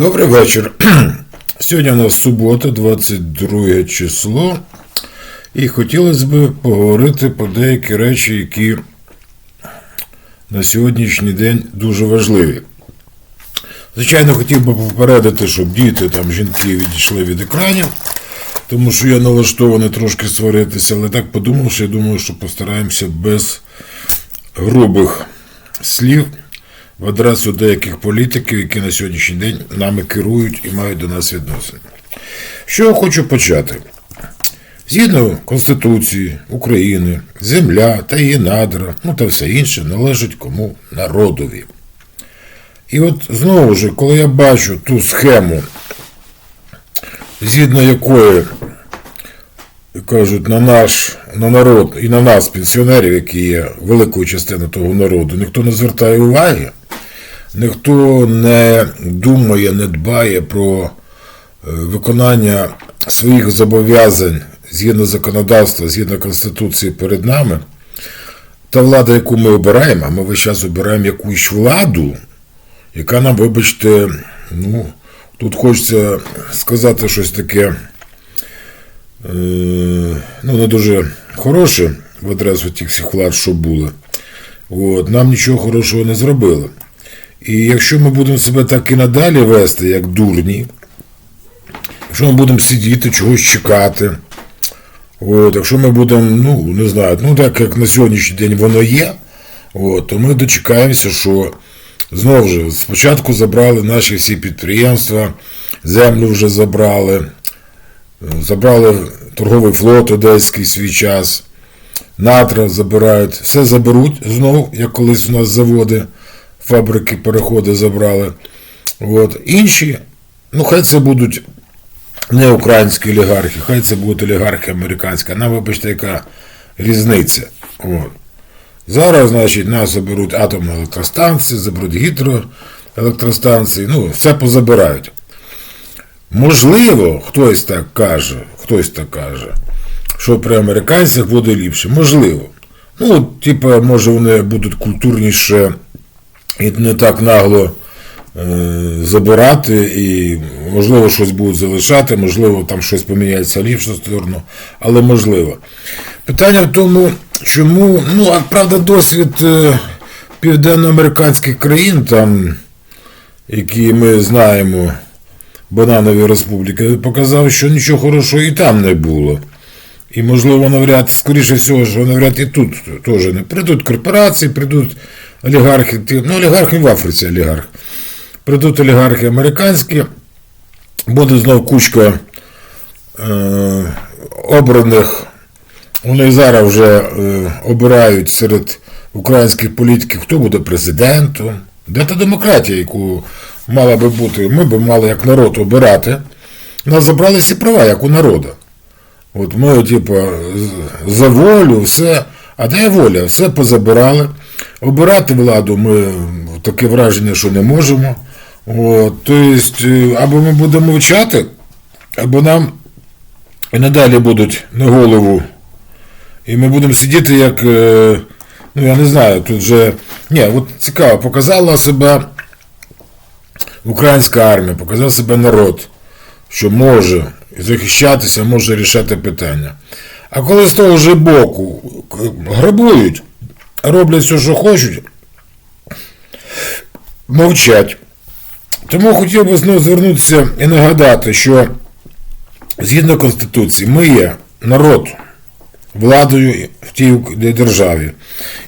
Добрий вечір. Сьогодні у нас субота, 22 число, і хотілося б поговорити про деякі речі, які на сьогоднішній день дуже важливі. Звичайно, хотів би попередити, щоб діти, там, жінки відійшли від екранів, тому що я налаштований трошки сваритися, але так подумав, що я думаю, що постараємося без грубих слів в адресу деяких політиків, які на сьогоднішній день нами керують і мають до нас відносини. Що я хочу почати? Згідно Конституції України, земля та її надра, ну та все інше належить кому народові. І от знову ж, коли я бачу ту схему, згідно якої кажуть, на наш на народ і на нас, пенсіонерів, які є великою частиною того народу, ніхто не звертає уваги, ніхто не думає, не дбає про е, виконання своїх зобов'язань згідно законодавства, згідно Конституції перед нами, та влада, яку ми обираємо, а ми весь час обираємо якусь владу, яка нам, вибачте, ну, тут хочеться сказати щось таке е, ну, не дуже хороше в адресу тих всіх влад, що були. От, нам нічого хорошого не зробили. І якщо ми будемо себе так і надалі вести, як дурні, якщо ми будемо сидіти, чогось чекати, от, якщо ми будемо, ну, не знаю, ну так як на сьогоднішній день воно є, от, то ми дочекаємося, що знову ж спочатку забрали наші всі підприємства, землю вже забрали, забрали торговий флот одеський свій час, натра забирають, все заберуть знову, як колись у нас заводи, фабрики, переходи забрали. От. Інші, ну хай це будуть не українські олігархи, хай це будуть олігархи американські. Нам, вибачте, яка різниця. От. Зараз, значить, нас заберуть атомні електростанції, заберуть гідроелектростанції, ну, все позабирають. Можливо, хтось так каже, хтось так каже, що при американцях буде ліпше. Можливо. Ну, типа, може, вони будуть культурніше і не так нагло е, забирати, і, можливо, щось будуть залишати, можливо, там щось поміняється в ліпшу сторону, але можливо. Питання в тому, чому, ну, а правда, досвід е, південноамериканських країн, там, які ми знаємо, Бананові республіки, показав, що нічого хорошого і там не було. І, можливо, навряд, скоріше всього, що навряд і тут теж не прийдуть корпорації, прийдуть олігархи, ну, олігархи в Африці олігарх. Прийдуть олігархи американські, буде знов кучка е, обраних. Вони зараз вже е, обирають серед українських політиків, хто буде президентом. Де та демократія, яку мала би бути, ми б мали як народ обирати. Нас забрали всі права, як у народу. От ми, типу, за волю, все. А де воля? Все позабирали. Обирати владу ми таке враження, що не можемо. От, тобто, е, або ми будемо мовчати, або нам і надалі будуть на голову. І ми будемо сидіти як. е, Ну, я не знаю, тут вже. Ні, от цікаво, показала себе українська армія, показав себе народ, що може захищатися, може рішати питання. А коли з того ж боку грабують, роблять все, що хочуть, мовчать. Тому хотів би знову звернутися і нагадати, що згідно Конституції ми є народ владою в тій державі.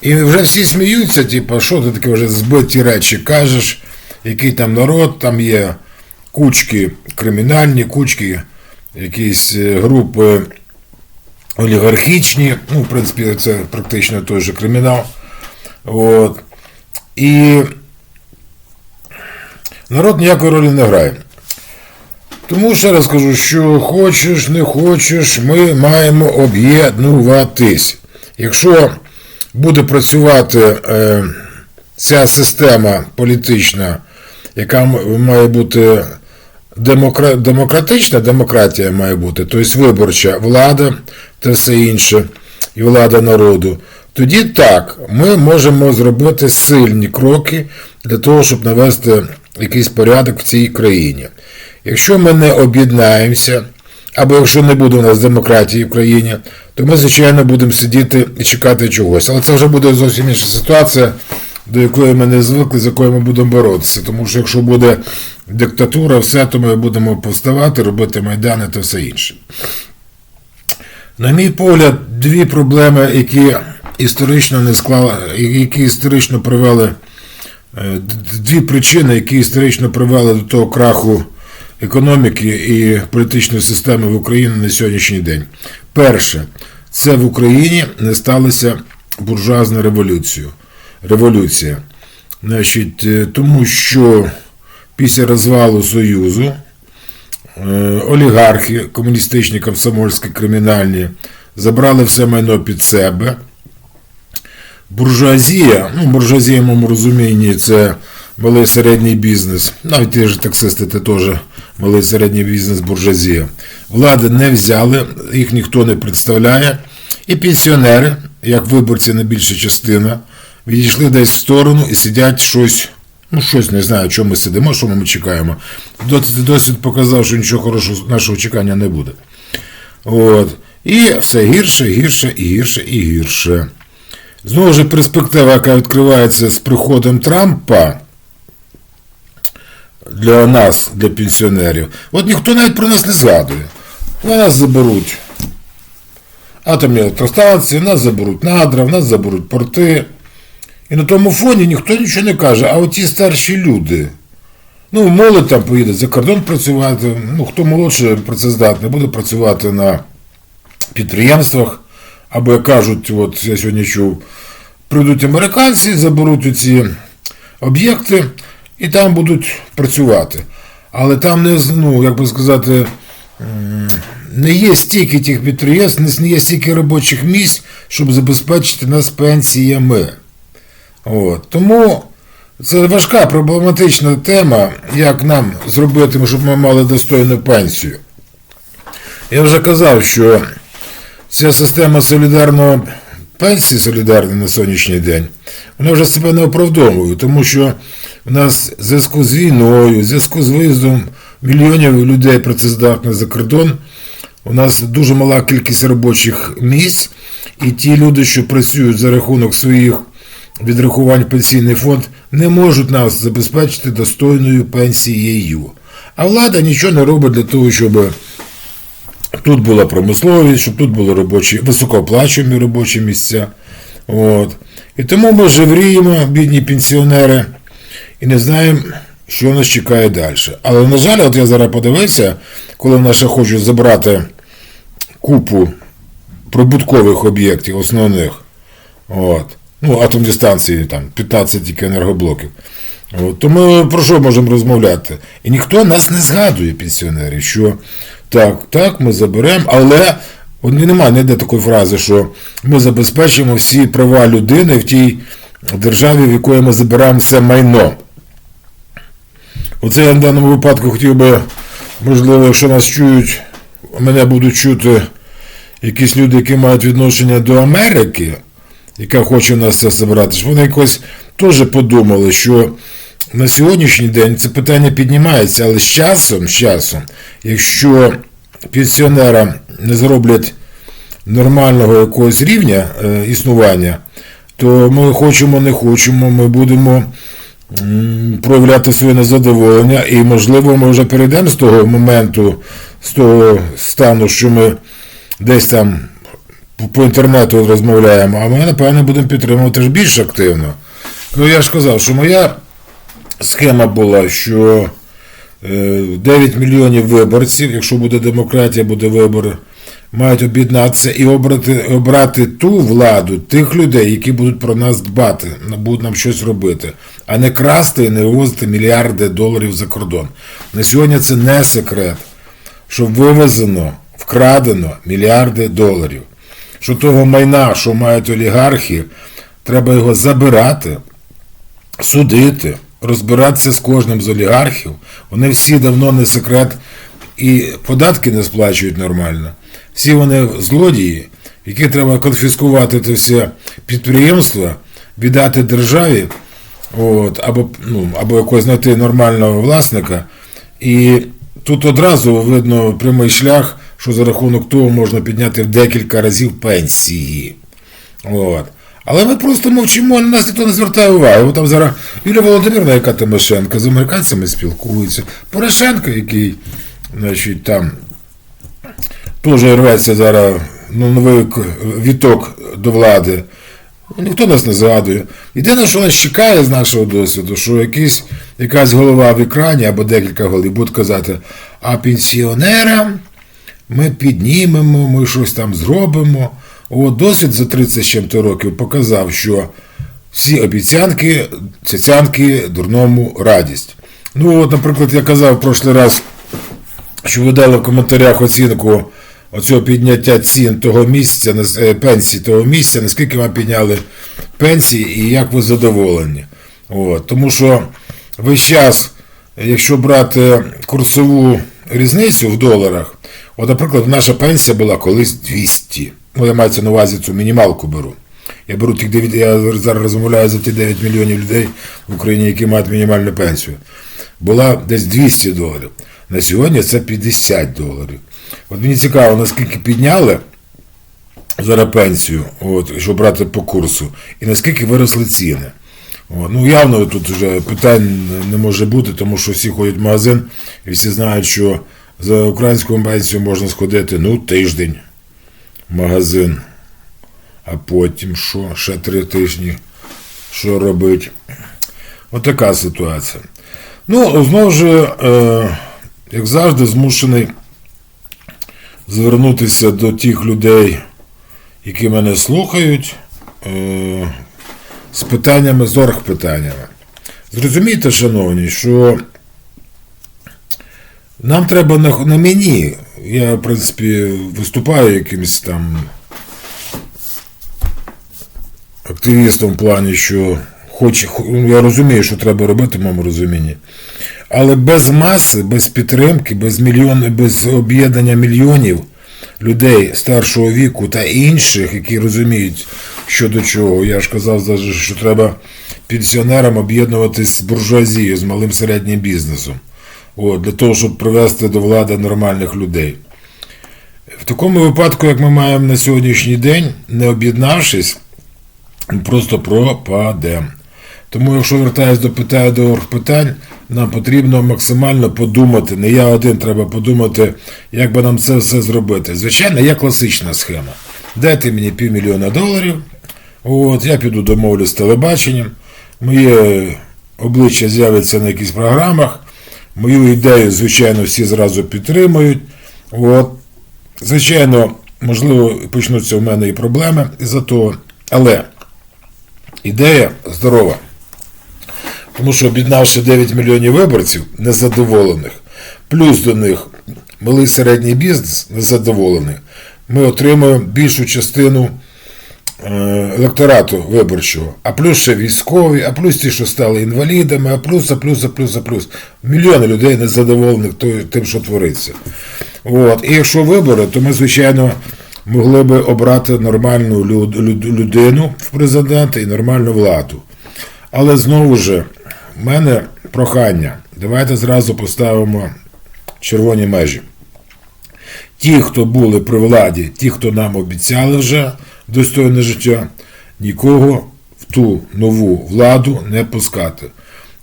І вже всі сміються, типу, що ти таке вже збиті речі кажеш, який там народ, там є кучки кримінальні, кучки, якісь е, групи олігархічні, ну, в принципі, це практично той же кримінал. От. І народ ніякої ролі не грає. Тому ще раз кажу, що хочеш, не хочеш, ми маємо об'єднуватись. Якщо буде працювати е, ця система політична, яка має бути демокра... демократична, демократія має бути, тобто виборча влада та все інше, і влада народу, тоді так, ми можемо зробити сильні кроки для того, щоб навести якийсь порядок в цій країні. Якщо ми не об'єднаємося, або якщо не буде у нас демократії в країні, то ми, звичайно, будемо сидіти і чекати чогось. Але це вже буде зовсім інша ситуація, до якої ми не звикли, з якою ми будемо боротися. Тому що якщо буде диктатура, все, то ми будемо повставати, робити майдани та все інше. На мій погляд, дві проблеми, які історично не склали, які історично привели, е, дві причини, які історично привели до того краху економіки і політичної системи в Україні на сьогоднішній день. Перше, це в Україні не сталася буржуазна революція. революція. Значить, е, тому що після розвалу Союзу олігархи, комуністичні, комсомольські, кримінальні, забрали все майно під себе. Буржуазія, ну, буржуазія в моєму розумінні це малий середній бізнес. Навіть ті ж таксисти, це теж малий середній бізнес буржуазія. Влади не взяли, їх ніхто не представляє. І пенсіонери, як виборці найбільша частина, відійшли десь в сторону і сидять щось. Ну, щось не знаю, чому ми сидимо, що ми чекаємо. Досвід, показав, що нічого хорошого нашого чекання не буде. От. І все гірше, гірше, і гірше, і гірше. Знову ж перспектива, яка відкривається з приходом Трампа для нас, для пенсіонерів. От ніхто навіть про нас не згадує. Нас заберуть атомні електростанції, нас заберуть надра, нас заберуть порти. І на тому фоні ніхто нічого не каже. А оті старші люди. Ну, молодь там поїде за кордон працювати, ну, хто молодше працездатний, буде працювати на підприємствах, або як кажуть, от я сьогодні чув, прийдуть американці, заберуть оці об'єкти і там будуть працювати. Але там не, ну, як би сказати, не є стільки тих підприємств, не є стільки робочих місць, щоб забезпечити нас пенсіями. От. Тому це важка проблематична тема, як нам зробити, щоб ми мали достойну пенсію. Я вже казав, що ця система солідарного пенсії солідарної на сьогоднішній день, вона вже себе не оправдовує, тому що в нас в зв'язку з війною, в зв'язку з виїздом мільйонів людей працездатних за кордон, у нас дуже мала кількість робочих місць, і ті люди, що працюють за рахунок своїх відрахувань пенсійний фонд, не можуть нас забезпечити достойною пенсією. А влада нічого не робить для того, щоб тут була промисловість, щоб тут були робочі, високооплачувані робочі місця. От. І тому ми живріємо, бідні пенсіонери, і не знаємо, що нас чекає далі. Але, на жаль, от я зараз подивився, коли в хочуть забрати купу прибуткових об'єктів, основних. От. Ну, атомні станції, там, 15 тільки енергоблоків. То ми про що можемо розмовляти? І ніхто нас не згадує, пенсіонерів, що так, так, ми заберемо, але немає ніде такої фрази, що ми забезпечимо всі права людини в тій державі, в якої ми забираємо все майно. Оце я в даному випадку хотів би, можливо, якщо нас чують, мене будуть чути якісь люди, які мають відношення до Америки, яка хоче у нас це забрати, щоб вони якось теж подумали, що на сьогоднішній день це питання піднімається, але з часом, з часом, якщо пенсіонерам не зроблять нормального якогось рівня е, існування, то ми хочемо, не хочемо, ми будемо проявляти своє незадоволення, і, можливо, ми вже перейдемо з того моменту, з того стану, що ми десь там по- інтернету розмовляємо, а ми, напевно, будемо підтримувати ж більш активно. Ну, я ж казав, що моя схема була, що е, 9 мільйонів виборців, якщо буде демократія, буде вибори, мають об'єднатися і обрати, обрати ту владу, тих людей, які будуть про нас дбати, будуть нам щось робити, а не красти і не вивозити мільярди доларів за кордон. На сьогодні це не секрет, що вивезено, вкрадено мільярди доларів. Що того майна, що мають олігархи, треба його забирати, судити, розбиратися з кожним з олігархів. Вони всі давно не секрет і податки не сплачують нормально. Всі вони злодії, які треба конфіскувати це все підприємства, віддати державі от, або, ну, або якогось знайти нормального власника. І тут одразу видно прямий шлях, що за рахунок того можна підняти в декілька разів пенсії. От. Але ми просто мовчимо, на нас ніхто не звертає уваги. От там зараз Юлія Володимирівна, яка Тимошенко, з американцями спілкується. Порошенко, який, значить, там теж рветься зараз ну, новий віток до влади. Ніхто нас не згадує. Єдине, що нас чекає з нашого досвіду, що якийсь, якась голова в екрані або декілька голів будуть казати, а пенсіонерам ми піднімемо, ми щось там зробимо. От досвід за 30 з чим-то років показав, що всі обіцянки, цяцянки дурному радість. Ну, от, наприклад, я казав в прошлий раз, що ви дали в коментарях оцінку оцього підняття цін того місяця, е, пенсії того місяця, наскільки вам підняли пенсії і як ви задоволені. От, тому що весь час, якщо брати курсову різницю в доларах, от, наприклад, наша пенсія була колись 200. Ну, я маю це на увазі цю мінімалку беру. Я беру тих 9, я зараз розмовляю за ті 9 мільйонів людей в Україні, які мають мінімальну пенсію. Була десь 200 доларів. На сьогодні це 50 доларів. От мені цікаво, наскільки підняли зараз пенсію, от, якщо брати по курсу, і наскільки виросли ціни. От, ну, явно тут вже питань не може бути, тому що всі ходять в магазин і всі знають, що за українську пенсію можна сходити ну, тиждень в магазин, а потім що? Ще три тижні. Що робить? Отака ситуація. Ну, знову ж, е, як завжди, змушений звернутися до тих людей, які мене слухають, е, з питаннями, з оргпитаннями. Зрозумійте, шановні, що нам треба на, на мені. Я, в принципі, виступаю якимось там активістом в плані, що хоч я розумію, що треба робити в моєму розумінні. Але без маси, без підтримки, без мільйон, без об'єднання мільйонів людей старшого віку та інших, які розуміють, що до чого. Я ж казав, що треба пенсіонерам об'єднуватись з буржуазією, з малим середнім бізнесом. От, для того, щоб привести до влади нормальних людей. В такому випадку, як ми маємо на сьогоднішній день, не об'єднавшись, просто пропадемо. Тому, якщо вертаюсь до питання до питань, нам потрібно максимально подумати. Не я один треба подумати, як би нам це все зробити. Звичайно, є класична схема. Дайте мені півмільйона доларів, от, я піду домовлюсь з телебаченням, моє обличчя з'явиться на якихось програмах, мою ідею, звичайно, всі зразу підтримують. От. Звичайно, можливо, почнуться в мене і проблеми із-за того, але ідея здорова. Тому що об'єднавши 9 мільйонів виборців незадоволених, плюс до них малий середній бізнес незадоволений, ми отримуємо більшу частину електорату виборчого, а плюс ще військові, а плюс ті, що стали інвалідами, а плюс, а плюс, а плюс, а плюс. Мільйони людей незадоволених тим, що твориться. От. І якщо вибори, то ми, звичайно, могли би обрати нормальну люд- люд- людину в президента і нормальну владу. Але знову ж, в мене прохання. Давайте зразу поставимо червоні межі. Ті, хто були при владі, ті, хто нам обіцяли вже достойне життя, нікого в ту нову владу не пускати.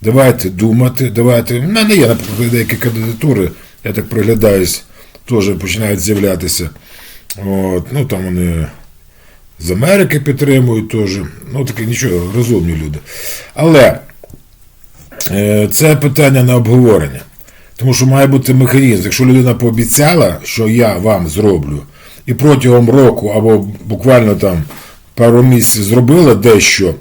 Давайте думати, давайте. У мене є, наприклад, деякі кандидатури, я так приглядаюсь, теж починають з'являтися. От, ну там вони з Америки підтримують теж. Ну, таке нічого, розумні люди. Але е, це питання на обговорення. Тому що має бути механізм. Якщо людина пообіцяла, що я вам зроблю, і протягом року або буквально там пару місяців зробила дещо,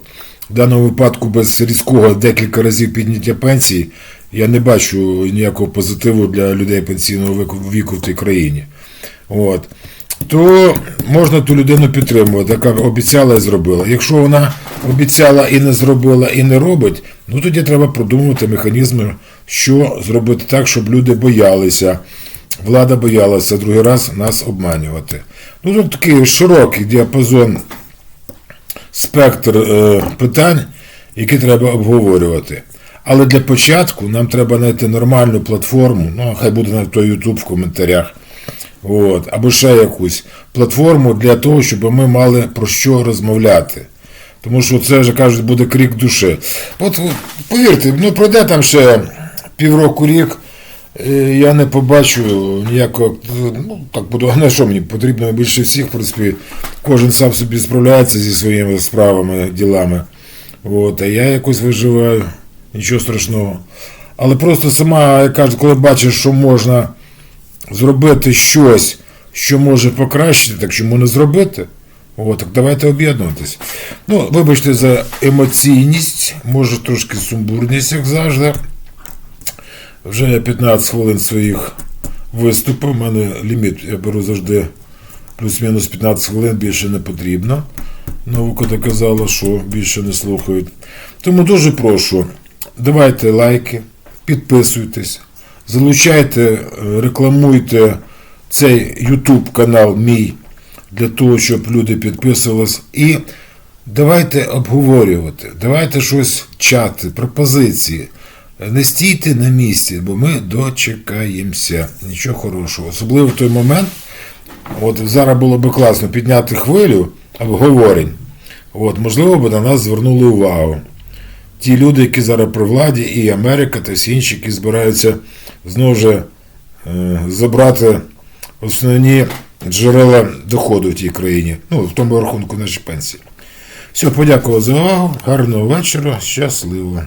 в даному випадку без різкого декілька разів підняття пенсії, я не бачу ніякого позитиву для людей пенсійного віку, в тій країні. От. То можна ту людину підтримувати, яка обіцяла і зробила. Якщо вона обіцяла і не зробила, і не робить, ну тоді треба продумувати механізми, що зробити так, щоб люди боялися. Влада боялася другий раз нас обманювати. Ну тут такий широкий діапазон, спектр е, питань, які треба обговорювати. Але для початку нам треба знайти нормальну платформу, ну хай буде навіть той YouTube в коментарях. От, або ще якусь платформу для того, щоб ми мали про що розмовляти. Тому що це вже кажуть, буде крик душі. От повірте, ну пройде там ще півроку рік, я не побачу ніякого. Ну, так буду, на що мені потрібно більше всіх, в принципі, кожен сам собі справляється зі своїми справами, ділами. От, а я якось виживаю, нічого страшного. Але просто сама, як кажуть, коли бачиш, що можна зробити щось, що може покращити, так чому не зробити? От, так давайте об'єднуватись. Ну, вибачте за емоційність, може трошки сумбурність, як завжди. Вже я 15 хвилин своїх виступів. У мене ліміт, я беру завжди плюс-мінус 15 хвилин, більше не потрібно. Наука доказала, що більше не слухають. Тому дуже прошу, давайте лайки, підписуйтесь, залучайте, е, рекламуйте цей YouTube канал мій для того, щоб люди підписувались. І давайте обговорювати, давайте щось чати, пропозиції. Не стійте на місці, бо ми дочекаємося. Нічого хорошого. Особливо в той момент, от зараз було би класно підняти хвилю обговорень. От, можливо, би на нас звернули увагу. Ті люди, які зараз при владі, і Америка, та всі інші, які збираються знову ж е, забрати основні джерела доходу в тій країні, ну, в тому рахунку наші пенсії. Все, подякував за увагу. Гарного вечора, щасливо.